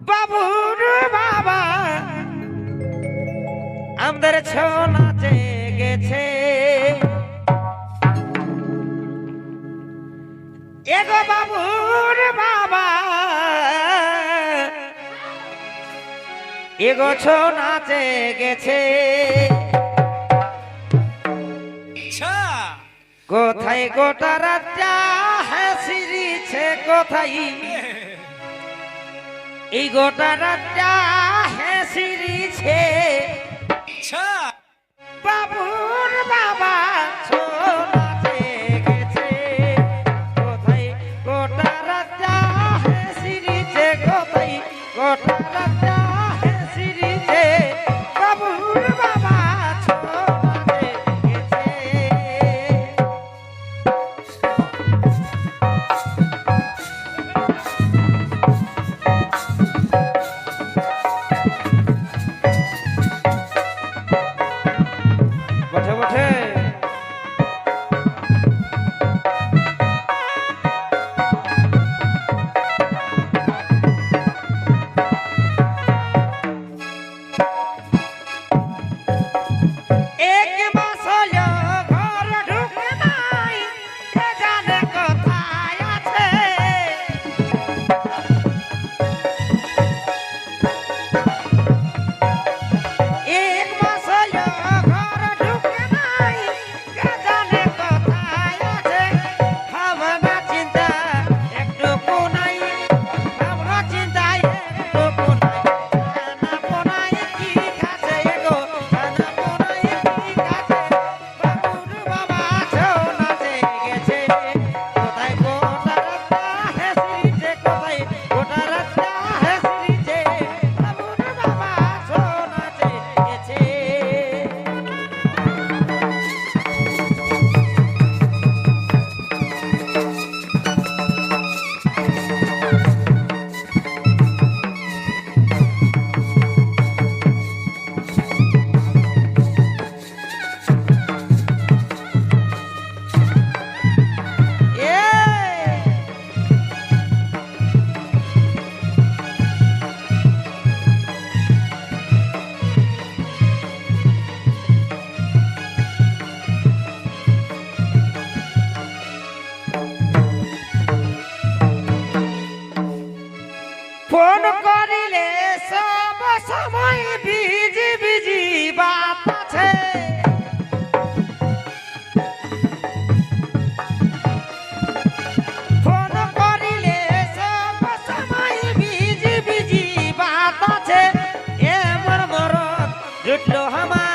বাবুর বাবা। আমাদের ছোলা গেছে এগো বাবুর বাবা। এগো ছো নাচে গেছে আচ্ছা। কোথায় গোটা রাজা হ্যাঁ সিরিছে কোথায়? এই গোটা রাতটা হেসিছে Good Lord,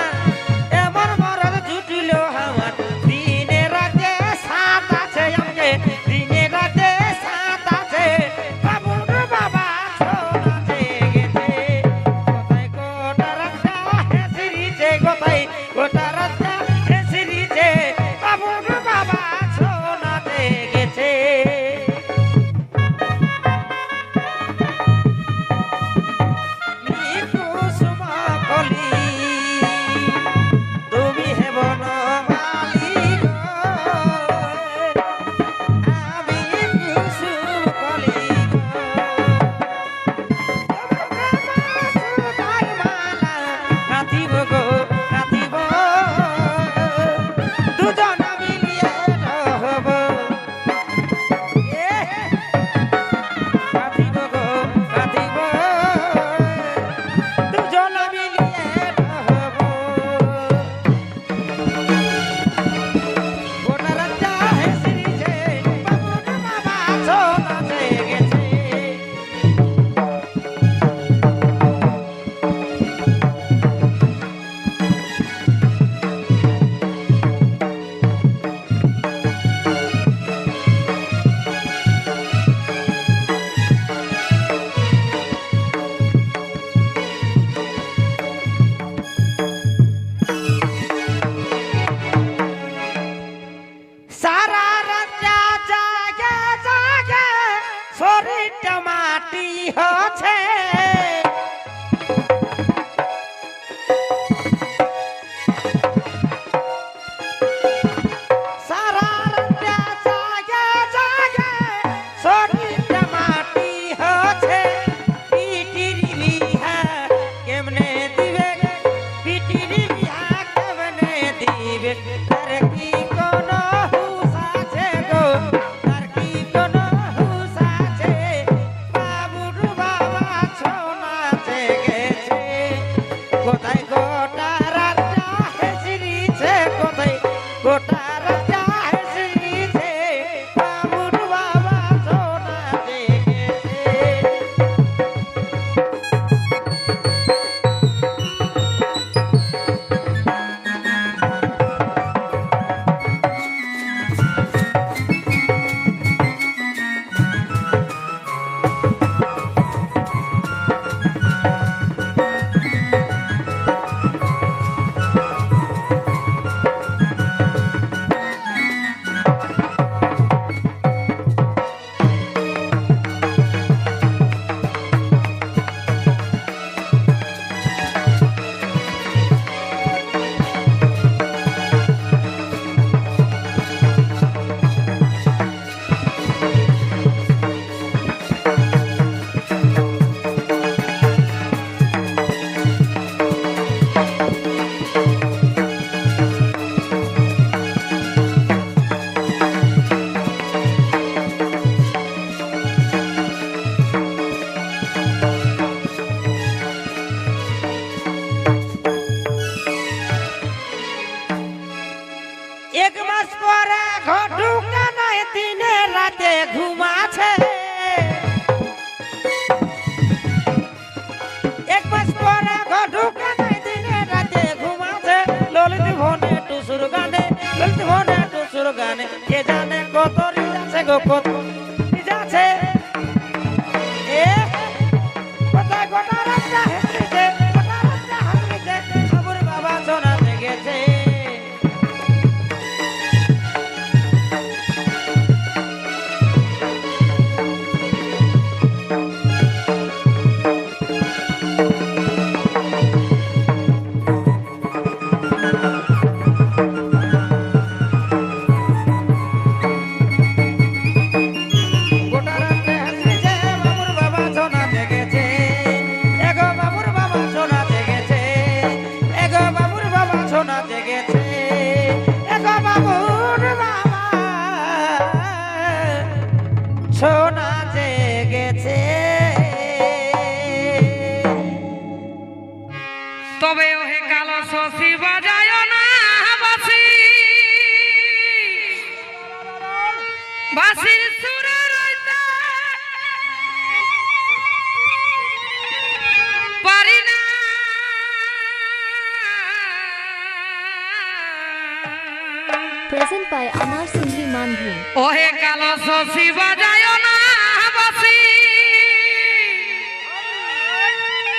वे পরে ঘটুক নাই, দিনে রাতে ঘুমাছে। এক মাস পরে ঘটুক নাই, দিনে রাতে ঘুমাছে। ললিত ভনে টুসুর গানে, ললিত ভনে টুসুর গানে, কে জানে কত রিল আছে গো কত সোনা জেগেছে। তবে ওহে কালো শশী বাজায় না বাসি। বাসির সুরে রইতে। পারি না। Present by Amar Sindhi Manbhu. ওহে কালো শশী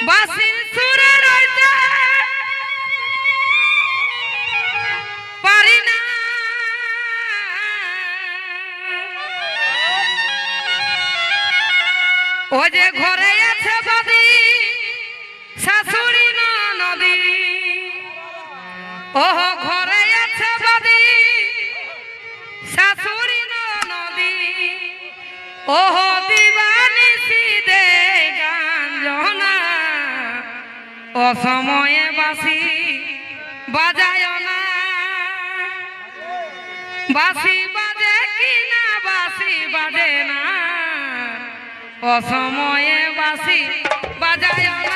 বাসির সুরে রইতে পারি না। ও যে ঘরে আছে দাদি শাশুড়ি নদী ওহ, ঘরে আছে দাদি শাশুড়ি নদী ওহ, দিবানি সিদে অসময়ে বাসি বাজায় না। বাসি বাজে কি না, বাসি বাজে না। অসময়ে বাসি বাজায় না।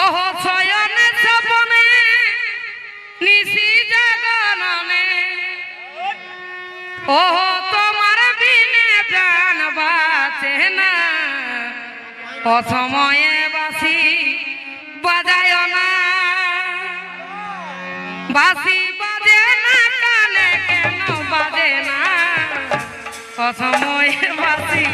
ওহ শয়নে সপনে নিশি জাগরণে ও তোমার বিনে প্রাণ বাঁচে না। অসময়ে বাসি বাজায় না। বাসি বাজে না কানে কেন বাজে না। অসময়ে বাসি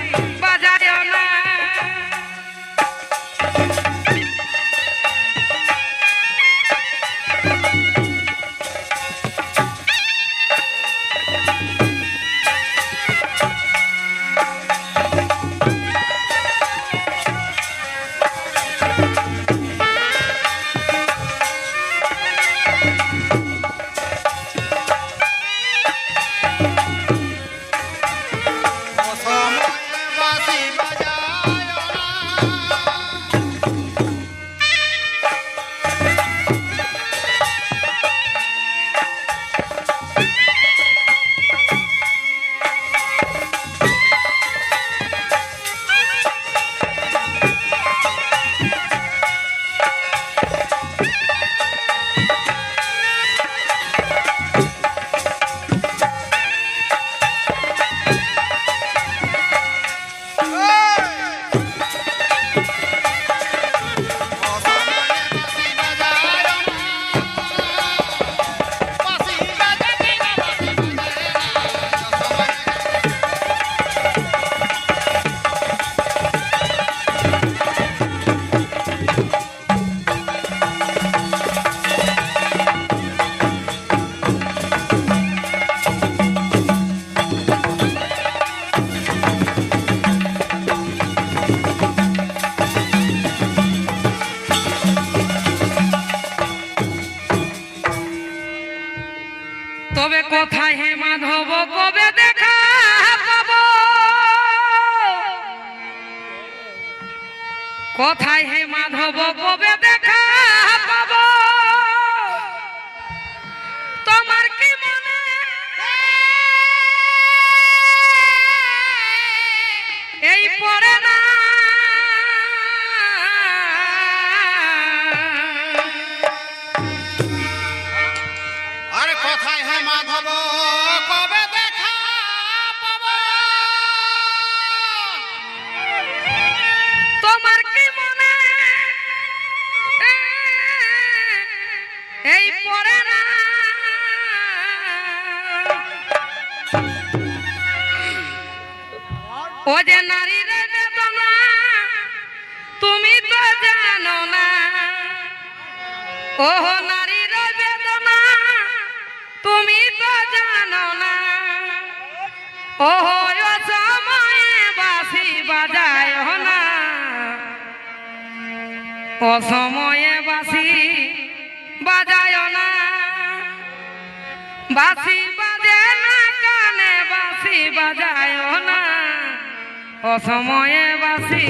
যে নারীর বেদনা তুমি তো জানো না। ও নারীর বেদনা তুমি তো জানো না। ও সময়ে বাসি বাজায় না। অসময়ে বাসি বাজায় না। বাসি বাজে না কানে বাসি বাজায় অসময়ে বাসি